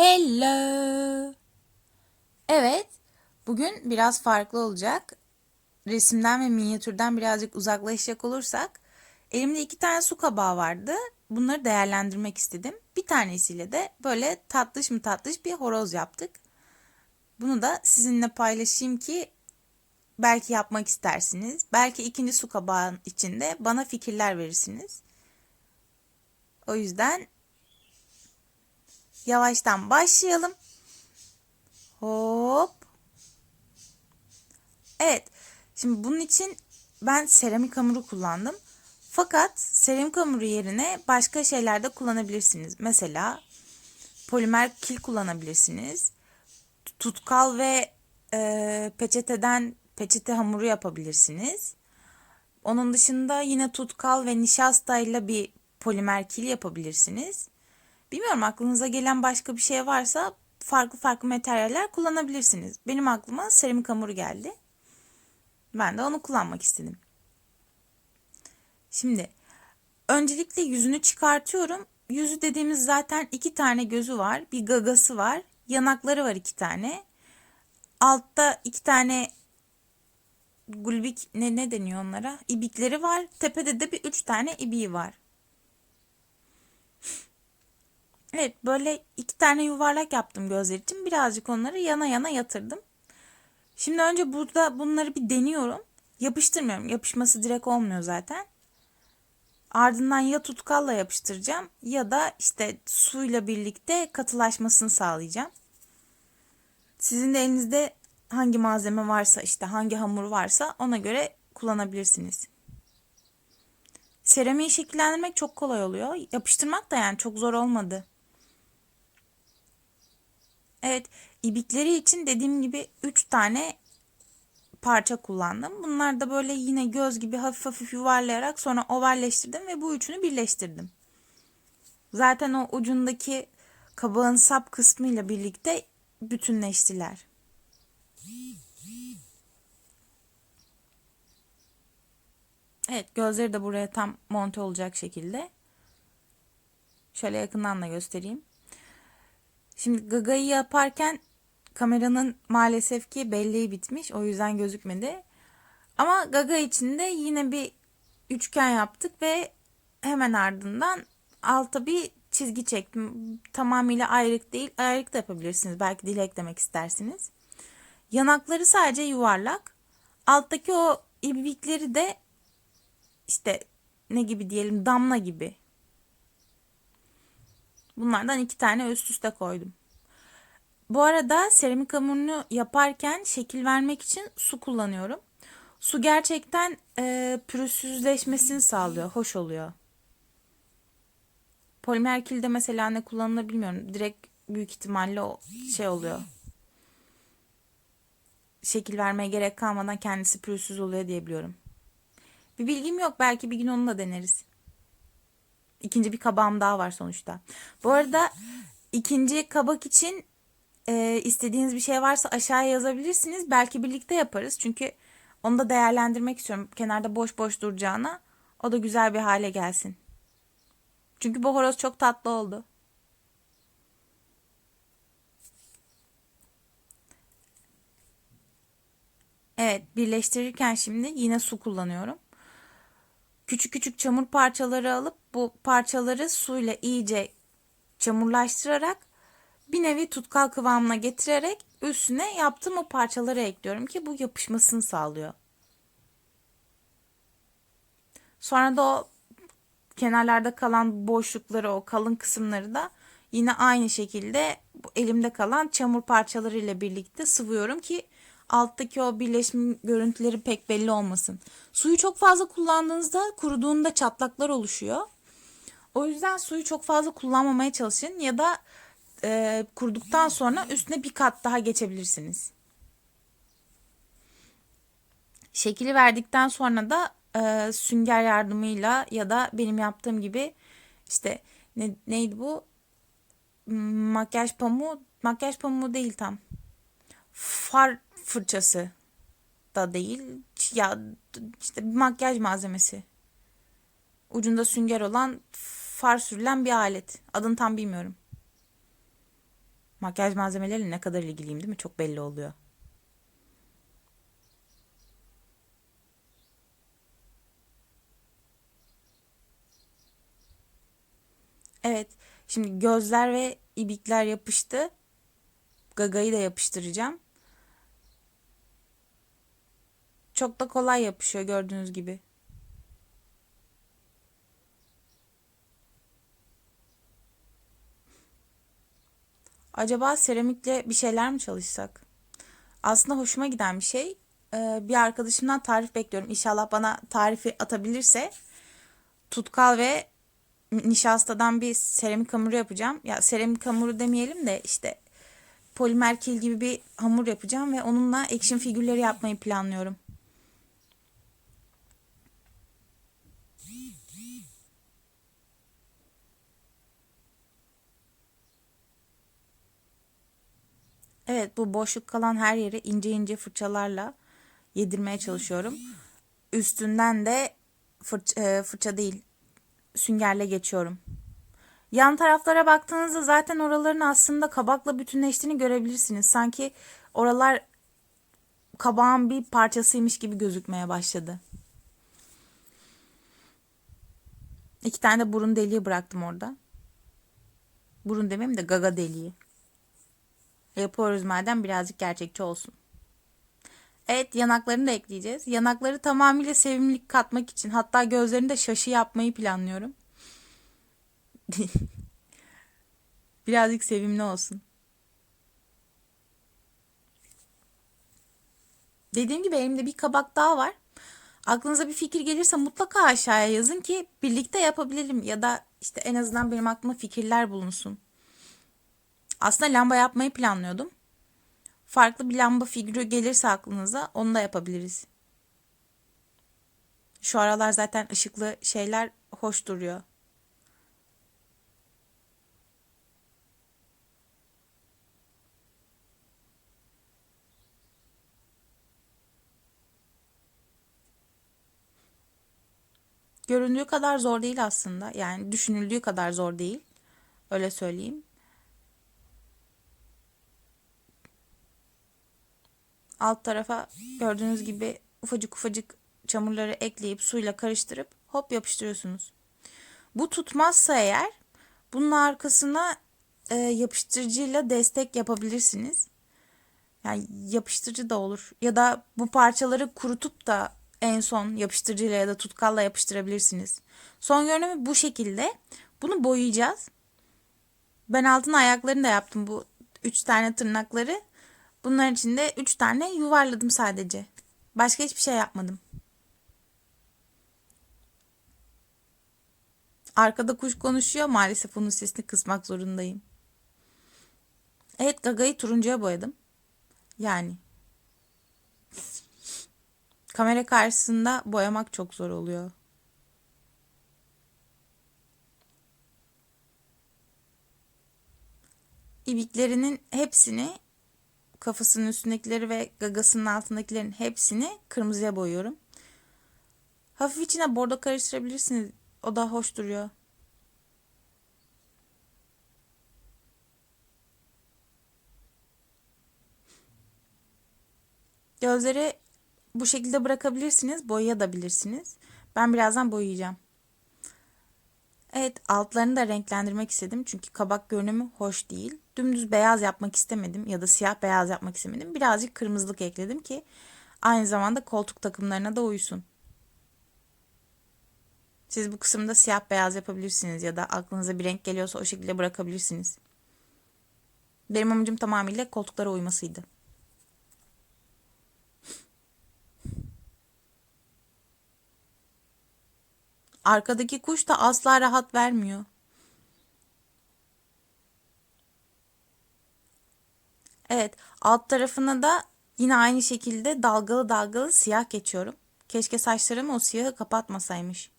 Hello. Evet, bugün biraz farklı olacak. Resimden ve minyatürden birazcık uzaklaşacak olursak, elimde iki tane su kabağı vardı. Bunları değerlendirmek istedim. Bir tanesiyle de böyle tatlış mı tatlış bir horoz yaptık. Bunu da sizinle paylaşayım ki belki yapmak istersiniz. Belki ikinci su kabağın içinde bana fikirler verirsiniz. O yüzden Yavaştan başlayalım. Hop. Evet. Şimdi bunun için ben seramik hamuru kullandım. Fakat seramik hamuru yerine başka şeyler de kullanabilirsiniz. Mesela polimer kil kullanabilirsiniz. Tutkal ve e, peçeteden peçete hamuru yapabilirsiniz. Onun dışında yine tutkal ve nişastayla bir polimer kil yapabilirsiniz. Bilmiyorum aklınıza gelen başka bir şey varsa farklı farklı materyaller kullanabilirsiniz. Benim aklıma seramik hamuru geldi. Ben de onu kullanmak istedim. Şimdi öncelikle yüzünü çıkartıyorum. Yüzü dediğimiz zaten iki tane gözü var. Bir gagası var. Yanakları var iki tane. Altta iki tane gulbik ne, ne deniyor onlara? İbikleri var. Tepede de bir üç tane ibiği var. Evet böyle iki tane yuvarlak yaptım gözler için. Birazcık onları yana yana yatırdım. Şimdi önce burada bunları bir deniyorum. Yapıştırmıyorum. Yapışması direkt olmuyor zaten. Ardından ya tutkalla yapıştıracağım ya da işte suyla birlikte katılaşmasını sağlayacağım. Sizin de elinizde hangi malzeme varsa işte hangi hamur varsa ona göre kullanabilirsiniz. Seramiği şekillendirmek çok kolay oluyor. Yapıştırmak da yani çok zor olmadı. Evet, ibikleri için dediğim gibi 3 tane parça kullandım. Bunlar da böyle yine göz gibi hafif hafif yuvarlayarak sonra ovalleştirdim ve bu üçünü birleştirdim. Zaten o ucundaki kabağın sap kısmıyla birlikte bütünleştiler. Evet gözleri de buraya tam monte olacak şekilde. Şöyle yakından da göstereyim. Şimdi gagayı yaparken kameranın maalesef ki belleği bitmiş. O yüzden gözükmedi. Ama gaga içinde yine bir üçgen yaptık ve hemen ardından alta bir çizgi çektim. Tamamıyla ayrık değil, ayrık da yapabilirsiniz. Belki dil eklemek istersiniz. Yanakları sadece yuvarlak. Alttaki o ibikleri de işte ne gibi diyelim damla gibi Bunlardan iki tane üst üste koydum. Bu arada seramik hamurunu yaparken şekil vermek için su kullanıyorum. Su gerçekten e, pürüzsüzleşmesini sağlıyor. Hoş oluyor. Polimer kilde mesela ne kullanılır bilmiyorum. Direkt büyük ihtimalle o şey oluyor. Şekil vermeye gerek kalmadan kendisi pürüzsüz oluyor diyebiliyorum. Bir bilgim yok. Belki bir gün onu da deneriz. İkinci bir kabağım daha var sonuçta. Bu arada ikinci kabak için e, istediğiniz bir şey varsa aşağıya yazabilirsiniz. Belki birlikte yaparız. Çünkü onu da değerlendirmek istiyorum. Kenarda boş boş duracağına o da güzel bir hale gelsin. Çünkü bu horoz çok tatlı oldu. Evet birleştirirken şimdi yine su kullanıyorum. Küçük küçük çamur parçaları alıp bu parçaları suyla iyice çamurlaştırarak bir nevi tutkal kıvamına getirerek üstüne yaptığım o parçaları ekliyorum ki bu yapışmasını sağlıyor. Sonra da o kenarlarda kalan boşlukları o kalın kısımları da yine aynı şekilde elimde kalan çamur parçaları ile birlikte sıvıyorum ki alttaki o birleşim görüntüleri pek belli olmasın. Suyu çok fazla kullandığınızda kuruduğunda çatlaklar oluşuyor. O yüzden suyu çok fazla kullanmamaya çalışın ya da e, kuruduktan sonra üstüne bir kat daha geçebilirsiniz. Şekili verdikten sonra da e, sünger yardımıyla ya da benim yaptığım gibi işte ne, neydi bu? Makyaj pamuğu makyaj pamuğu değil tam. Far fırçası da değil ya işte makyaj malzemesi. Ucunda sünger olan far sürülen bir alet adını tam bilmiyorum Makyaj malzemeleriyle ne kadar ilgiliyim değil mi? Çok belli oluyor. Evet. Şimdi gözler ve ibikler yapıştı. Gagayı da yapıştıracağım. Çok da kolay yapışıyor gördüğünüz gibi. Acaba seramikle bir şeyler mi çalışsak? Aslında hoşuma giden bir şey. Ee, bir arkadaşımdan tarif bekliyorum. İnşallah bana tarifi atabilirse tutkal ve nişastadan bir seramik hamuru yapacağım. Ya seramik hamuru demeyelim de işte polimer kil gibi bir hamur yapacağım ve onunla action figürleri yapmayı planlıyorum. Evet bu boşluk kalan her yeri ince ince fırçalarla yedirmeye çalışıyorum. Üstünden de fırça, e, fırça değil süngerle geçiyorum. Yan taraflara baktığınızda zaten oraların aslında kabakla bütünleştiğini görebilirsiniz. Sanki oralar kabağın bir parçasıymış gibi gözükmeye başladı. İki tane de burun deliği bıraktım orada. Burun demeyeyim de gaga deliği. Yapıyoruz madem birazcık gerçekçi olsun. Evet yanaklarını da ekleyeceğiz. Yanakları tamamıyla sevimlilik katmak için hatta gözlerini de şaşı yapmayı planlıyorum. birazcık sevimli olsun. Dediğim gibi elimde bir kabak daha var. Aklınıza bir fikir gelirse mutlaka aşağıya yazın ki birlikte yapabilelim ya da işte en azından benim aklıma fikirler bulunsun. Aslında lamba yapmayı planlıyordum. Farklı bir lamba figürü gelirse aklınıza onu da yapabiliriz. Şu aralar zaten ışıklı şeyler hoş duruyor. Göründüğü kadar zor değil aslında. Yani düşünüldüğü kadar zor değil. Öyle söyleyeyim. Alt tarafa gördüğünüz gibi ufacık ufacık çamurları ekleyip suyla karıştırıp hop yapıştırıyorsunuz. Bu tutmazsa eğer bunun arkasına e, yapıştırıcıyla destek yapabilirsiniz. Yani yapıştırıcı da olur. Ya da bu parçaları kurutup da en son yapıştırıcıyla ya da tutkalla yapıştırabilirsiniz. Son görünümü bu şekilde. Bunu boyayacağız. Ben altına ayaklarını da yaptım bu üç tane tırnakları. Bunların içinde 3 tane yuvarladım sadece. Başka hiçbir şey yapmadım. Arkada kuş konuşuyor. Maalesef onun sesini kısmak zorundayım. Evet gagayı turuncuya boyadım. Yani. Kamera karşısında boyamak çok zor oluyor. İbiklerinin hepsini kafasının üstündekileri ve gagasının altındakilerin hepsini kırmızıya boyuyorum. Hafif içine bordo karıştırabilirsiniz. O da hoş duruyor. Gözleri bu şekilde bırakabilirsiniz. Boyayabilirsiniz. Ben birazdan boyayacağım. Evet altlarını da renklendirmek istedim. Çünkü kabak görünümü hoş değil. Dümdüz beyaz yapmak istemedim ya da siyah beyaz yapmak istemedim. Birazcık kırmızılık ekledim ki aynı zamanda koltuk takımlarına da uysun. Siz bu kısımda siyah beyaz yapabilirsiniz ya da aklınıza bir renk geliyorsa o şekilde bırakabilirsiniz. Benim amacım tamamıyla koltuklara uymasıydı. Arkadaki kuş da asla rahat vermiyor. Evet, alt tarafına da yine aynı şekilde dalgalı dalgalı siyah geçiyorum. Keşke saçlarım o siyahı kapatmasaymış.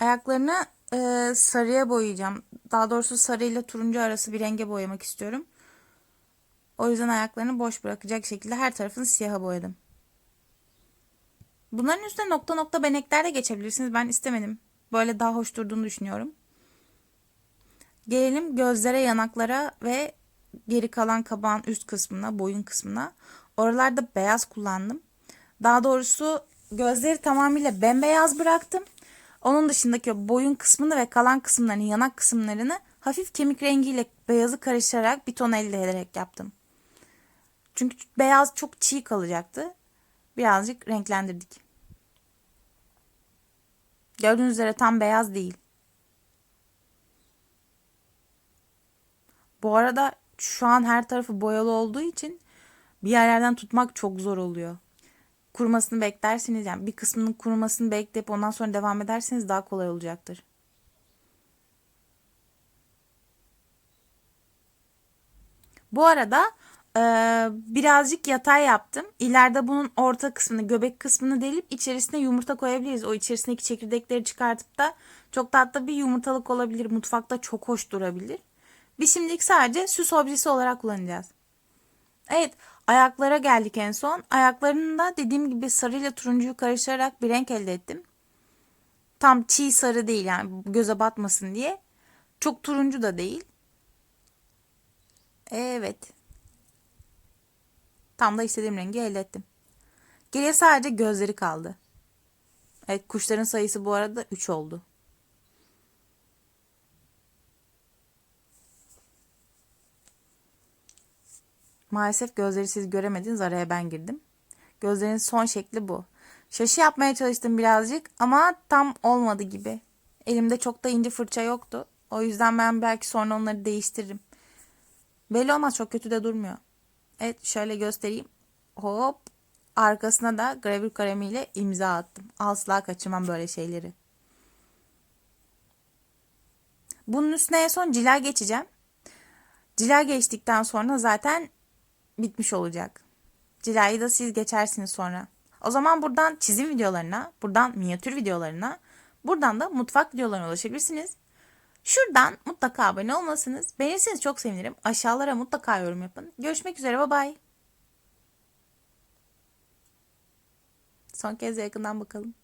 Ayaklarına e, sarıya boyayacağım. Daha doğrusu sarı ile turuncu arası bir renge boyamak istiyorum. O yüzden ayaklarını boş bırakacak şekilde her tarafını siyaha boyadım. Bunların üstüne nokta nokta benekler de geçebilirsiniz. Ben istemedim. Böyle daha hoş durduğunu düşünüyorum. Gelelim gözlere, yanaklara ve geri kalan kabağın üst kısmına, boyun kısmına. Oralarda beyaz kullandım. Daha doğrusu gözleri tamamıyla bembeyaz bıraktım. Onun dışındaki boyun kısmını ve kalan kısımlarını, yanak kısımlarını hafif kemik rengiyle beyazı karıştırarak bir ton elde ederek yaptım. Çünkü beyaz çok çiğ kalacaktı. Birazcık renklendirdik. Gördüğünüz üzere tam beyaz değil. Bu arada şu an her tarafı boyalı olduğu için bir yerlerden tutmak çok zor oluyor. Kurumasını beklersiniz yani bir kısmının kurumasını bekleyip ondan sonra devam ederseniz daha kolay olacaktır. Bu arada e, birazcık yatay yaptım. İleride bunun orta kısmını, göbek kısmını delip içerisine yumurta koyabiliriz. O içerisindeki çekirdekleri çıkartıp da çok tatlı bir yumurtalık olabilir. Mutfakta çok hoş durabilir. Biz şimdilik sadece süs objesi olarak kullanacağız. Evet ayaklara geldik en son. Ayaklarını da dediğim gibi sarı ile turuncuyu karıştırarak bir renk elde ettim. Tam çiğ sarı değil yani göze batmasın diye. Çok turuncu da değil. Evet. Tam da istediğim rengi elde ettim. Geriye sadece gözleri kaldı. Evet kuşların sayısı bu arada 3 oldu. Maalesef gözleri siz göremediniz araya ben girdim. Gözlerin son şekli bu. Şaşı yapmaya çalıştım birazcık ama tam olmadı gibi. Elimde çok da ince fırça yoktu. O yüzden ben belki sonra onları değiştiririm. Belli olmaz çok kötü de durmuyor. Evet şöyle göstereyim. Hop arkasına da gravür kalemiyle imza attım. Asla kaçırmam böyle şeyleri. Bunun üstüne en son cila geçeceğim. Cila geçtikten sonra zaten bitmiş olacak. Cilayı da siz geçersiniz sonra. O zaman buradan çizim videolarına, buradan minyatür videolarına, buradan da mutfak videolarına ulaşabilirsiniz. Şuradan mutlaka abone olmalısınız. Beğenirseniz çok sevinirim. Aşağılara mutlaka yorum yapın. Görüşmek üzere. Bye bye. Son kez yakından bakalım.